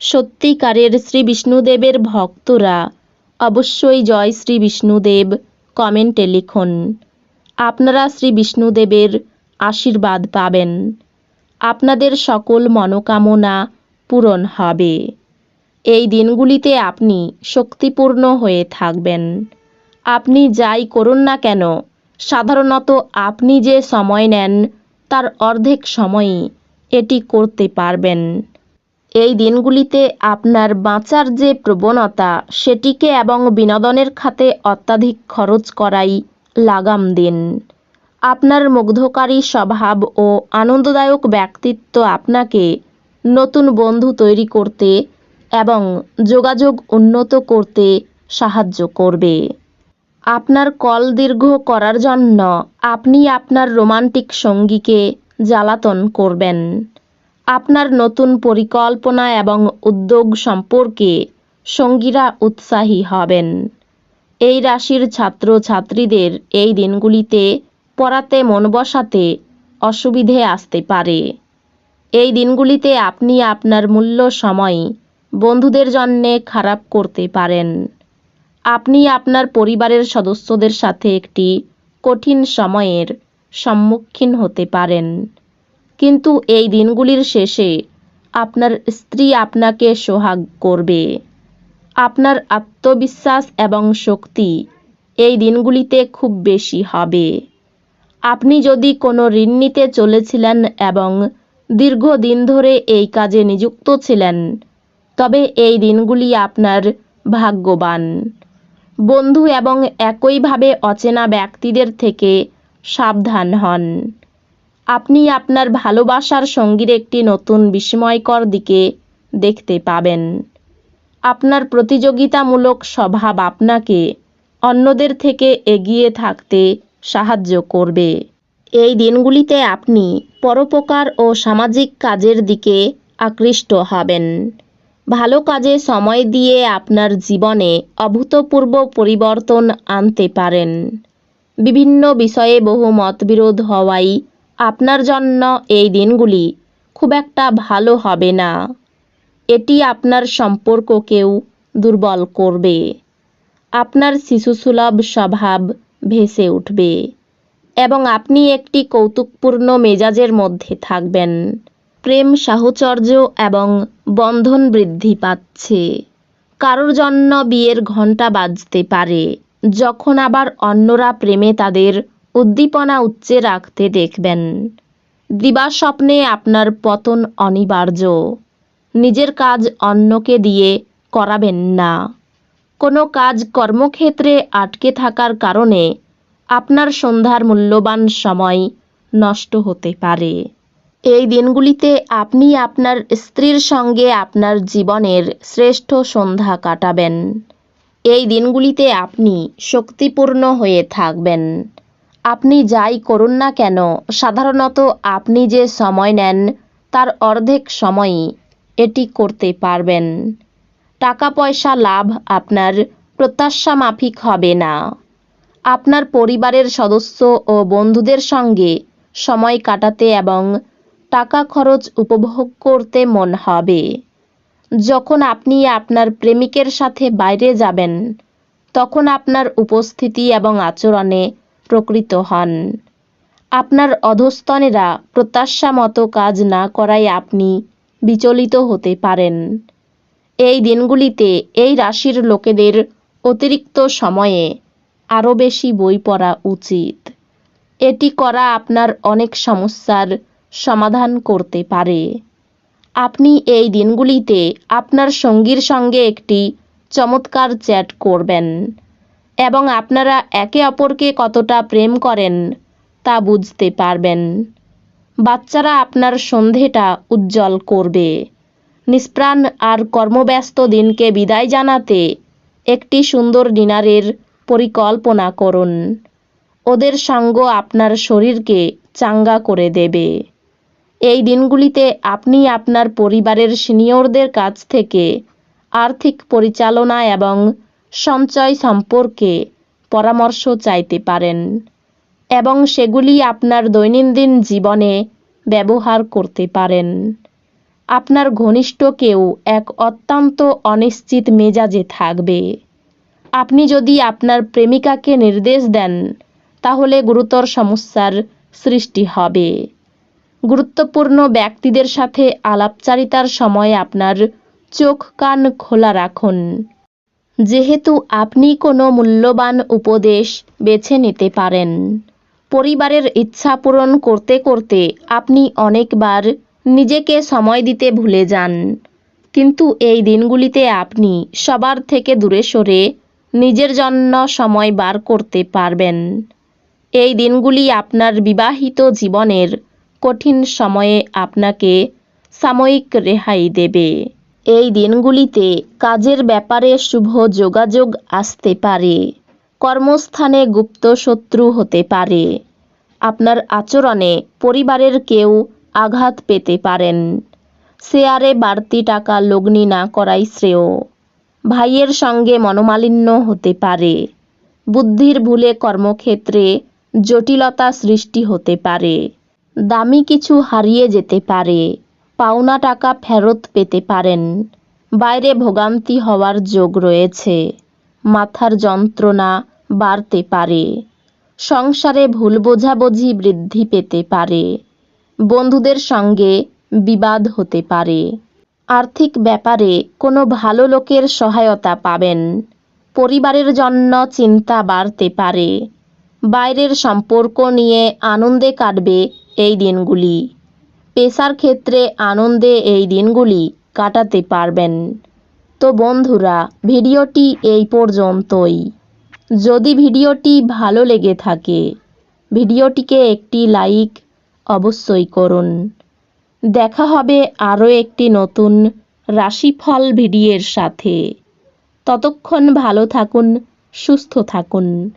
সত্যিকারের শ্রী বিষ্ণুদেবের ভক্তরা। অবশ্যই জয় শ্রী বিষ্ণুদেব কমেন্টে লিখুন। আপনারা শ্রী বিষ্ণুদেবের আশীর্বাদ পাবেন। আপনাদের সকল মনোকামনা পূরণ হবে। এই দিনগুলিতে আপনি শক্তিপূর্ণ হয়ে থাকবেন। আপনি যাই করুন না কেন, সাধারণত আপনি যে সময় নেন, তার অর্ধেক সময়ই এটি করতে পারবেন। এই দিনগুলিতে আপনার বাঁচার যে প্রবণতা, সেটিকে এবং বিনোদনের খাতে অত্যাধিক খরচ করাই লাগাম দিন। আপনার মুগ্ধকারী স্বভাব ও আনন্দদায়ক ব্যক্তিত্ব আপনাকে নতুন বন্ধু তৈরি করতে এবং যোগাযোগ উন্নত করতে সাহায্য করবে। আপনার কল দীর্ঘ করার জন্য আপনি আপনার রোমান্টিক সঙ্গীকে জ্বালাতন করবেন। আপনার নতুন পরিকল্পনা এবং উদ্যোগ সম্পর্কে সঙ্গীরা উৎসাহী হবেন। এই রাশির ছাত্র ছাত্রীদের এই দিনগুলিতে পড়াতে মন বসাতে অসুবিধে আসতে পারে। এই দিনগুলিতে আপনি আপনার মূল্য সময় বন্ধুদের জন্যে খারাপ করতে পারেন। আপনি আপনার পরিবারের সদস্যদের সাথে একটি কঠিন সময়ের সম্মুখীন হতে পারেন। কিন্তু এই দিনগুলির শেষে আপনার স্ত্রী আপনাকে সোহাগ করবে। আপনার আত্মবিশ্বাস এবং শক্তি এই দিনগুলিতে খুব বেশি হবে। আপনি যদি কোনো ঋণ নিতে চলেছিলেন এবং দীর্ঘদিন ধরে এই কাজে নিযুক্ত ছিলেন, তবে এই দিনগুলি আপনার ভাগ্যবান। বন্ধু এবং একইভাবে অচেনা ব্যক্তিদের থেকে সাবধান হন। আপনি আপনার ভালোবাসার সঙ্গীর একটি নতুন বিস্ময়কর দিকে দেখতে পাবেন। আপনার প্রতিযোগিতামূলক স্বভাব আপনাকে অন্যদের থেকে এগিয়ে থাকতে সাহায্য করবে। এই দিনগুলিতে আপনি পরোপকার ও সামাজিক কাজের দিকে আকৃষ্ট হবেন। ভালো কাজে সময় দিয়ে আপনার জীবনে অভূতপূর্ব পরিবর্তন আনতে পারেন। বিভিন্ন বিষয়ে বহু মতবিরোধ হওয়াই আপনার জন্য এই দিনগুলি খুব একটা ভালো হবে না। এটি আপনার সম্পর্ককেও দুর্বল করবে। আপনার শিশুসুলভ স্বভাব ভেসে উঠবে এবং আপনি একটি কৌতুকপূর্ণ মেজাজের মধ্যে থাকবেন। প্রেম সাহচর্য এবং বন্ধন বৃদ্ধি পাচ্ছে। কারোর জন্য বিয়ের ঘণ্টা বাজতে পারে। যখন আবার অন্যরা প্রেমে তাদের উদ্দীপনা উচ্চে রাখতে দেখবেন। দিবাস্বপ্নে আপনার পতন অনিবার্য। নিজের কাজ অন্যকে দিয়ে করাবেন না। কোনো কাজ কর্মক্ষেত্রে আটকে থাকার কারণে আপনার সন্ধ্যার মূল্যবান সময় নষ্ট হতে পারে। এই দিনগুলিতে আপনি আপনার স্ত্রীর সঙ্গে আপনার জীবনের শ্রেষ্ঠ সন্ধ্যা কাটাবেন। এই দিনগুলিতে আপনি শক্তিপূর্ণ হয়ে থাকবেন। আপনি যাই করুন না কেন, সাধারণত আপনি যে সময় নেন, তার অর্ধেক সময়ই এটি করতে পারবেন। টাকা পয়সা লাভ আপনার প্রত্যাশা মাফিক হবে না। আপনার পরিবারের সদস্য ও বন্ধুদের সঙ্গে সময় কাটাতে এবং টাকা খরচ উপভোগ করতে মন হবে। যখন আপনি আপনার প্রেমিকের সাথে বাইরে যাবেন, তখন আপনার উপস্থিতি এবং আচরণে প্রকৃত হন। আপনার অধস্তনেরা প্রত্যাশা মতো কাজ না করায় আপনি বিচলিত হতে পারেন। এই দিনগুলিতে এই রাশির লোকেদের অতিরিক্ত সময়ে আরও বেশি বই পড়া উচিত। এটি করা আপনার অনেক সমস্যার সমাধান করতে পারে। আপনি এই দিনগুলিতে আপনার সঙ্গীর সঙ্গে একটি চমৎকার চ্যাট করবেন। এবং আপনারা একে অপরকে কতটা প্রেম করেন তা বুঝতে পারবেন। বাচ্চারা আপনার সন্ধেটা উজ্জ্বল করবে। নিষ্প্রাণ আর কর্মব্যস্ত দিনকে বিদায় জানাতে একটি সুন্দর ডিনারের পরিকল্পনা করুন। ওদের সঙ্গ আপনার শরীরকে চাঙ্গা করে দেবে। এই দিনগুলিতে আপনি আপনার পরিবারের সিনিয়রদের কাছ থেকে আর্থিক পরিচালনা এবং সঞ্চয় সম্পর্কে পরামর্শ চাইতে পারেন এবং সেগুলি আপনার দৈনন্দিন জীবনে ব্যবহার করতে পারেন। আপনার ঘনিষ্ঠ কেউ এক অত্যন্ত অনিশ্চিত মেজাজে থাকবে। আপনি যদি আপনার প্রেমিকাকে নির্দেশ দেন, তাহলে গুরুতর সমস্যার সৃষ্টি হবে। গুরুত্বপূর্ণ ব্যক্তিদের সাথে আলাপচারিতার সময় আপনার চোখ কান খোলা রাখুন। যেহেতু আপনি কোনো মূল্যবান উপদেশ বেছে নিতে পারেন। পরিবারের ইচ্ছা পূরণ করতে করতে আপনি অনেকবার নিজেকে সময় দিতে ভুলে যান। কিন্তু এই দিনগুলিতে আপনি সবার থেকে দূরে সরে নিজের জন্য সময় বার করতে পারবেন। এই দিনগুলি আপনার বিবাহিত জীবনের কঠিন সময়ে আপনাকে সাময়িক রেহাই দেবে। এই দিনগুলিতে কাজের ব্যাপারে শুভ যোগাযোগ আসতে পারে। কর্মস্থানে গুপ্ত শত্রু হতে পারে। আপনার আচরণে পরিবারের কেউ আঘাত পেতে পারেন। শেয়ারে বাড়তি টাকা লগ্নি না করাই শ্রেয়। ভাইয়ের সঙ্গে মনোমালিন্য হতে পারে। বুদ্ধির ভুলে কর্মক্ষেত্রে জটিলতা সৃষ্টি হতে পারে। দামি কিছু হারিয়ে যেতে পারে। পাওনা টাকা ফেরত পেতে পারেন। বাইরে ভোগান্তি হওয়ার যোগ রয়েছে। মাথার যন্ত্রণা বাড়তে পারে। সংসারে ভুল বোঝাবুঝি বৃদ্ধি পেতে পারে। বন্ধুদের সঙ্গে বিবাদ হতে পারে। আর্থিক ব্যাপারে কোনো ভালো লোকের সহায়তা পাবেন। পরিবারের জন্য চিন্তা বাড়তে পারে। বাইরের সম্পর্ক নিয়ে আনন্দে কাটবে এই দিনগুলি। পেশার ক্ষেত্রে আনন্দে এই দিনগুলি কাটাতে পারবেন। তো বন্ধুরা, ভিডিওটি এই পর্যন্তই। যদি ভিডিওটি ভালো লেগে থাকে, ভিডিওটিকে একটি লাইক অবশ্যই করুন। দেখা হবে আরও একটি নতুন রাশিফল ভিডিওর সাথে। ততক্ষণ ভালো থাকুন, সুস্থ থাকুন।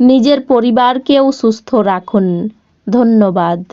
নিজের পরিবারকেও সুস্থ রাখুন। ধন্যবাদ।